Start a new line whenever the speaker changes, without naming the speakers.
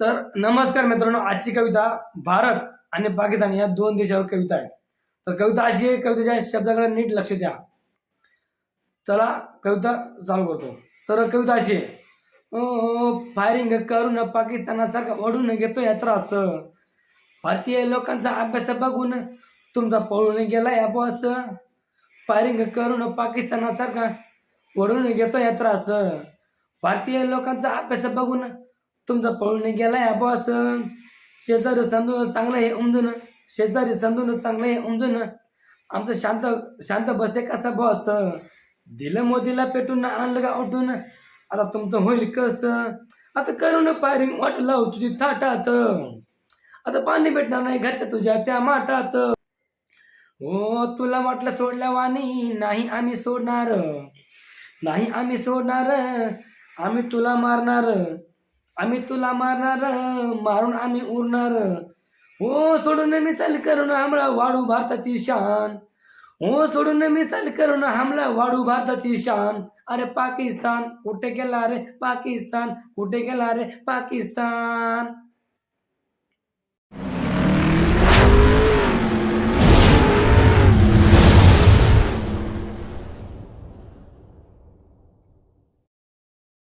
तर नमस्कार मित्रांनो आजची कविता भारत आणि पाकिस्तान या दोन देशावर कविता आहे तर कविता अशी आहे कवितेच्या शब्दाकडे नीट लक्ष द्या. चला कविता चालू करतो. तर कविता अशी आहे. ओ फायरिंग करून पाकिस्तानासारखा ओढून घेतो या त्रास. भारतीय लोकांचा अभ्यास बघून तुमचा पळून गेला या बॉस फायरिंग करून पाकिस्तानासारखा ओढून घेतो या त्रास. भारतीय लोकांचा अभ्यास बघून तुमचा पळून गेला या बॉस शेजारी समजून चांगलं हे उमजून. शेजारी समजून चांगलं हे उमजून. आमचं शांत शांत बसे कसा बॉस दिलं मोदीला पेटून आणलं का उठून आता तुमचं होईल कस? आता करून पायरिंग वाट लावू तुझी थाटात. आता पाणी भेटणार नाही घरच्या तुझ्या त्या माटात हो तुला वाटलं सोडल्या वाणी नाही आम्ही सोडणार. नाही आम्ही सोडणार. आम्ही तुला मारणार. आम्ही तुला मारणार मारून आम्ही उरणार. हो सोडून मिसाल करून हमला वाढू भारताची शान. हो सोडून मिसाल करून हमला वाढू भारताची शान. अरे पाकिस्तान कुठे गेला रे पाकिस्तान? कुठे गेला रे पाकिस्तान?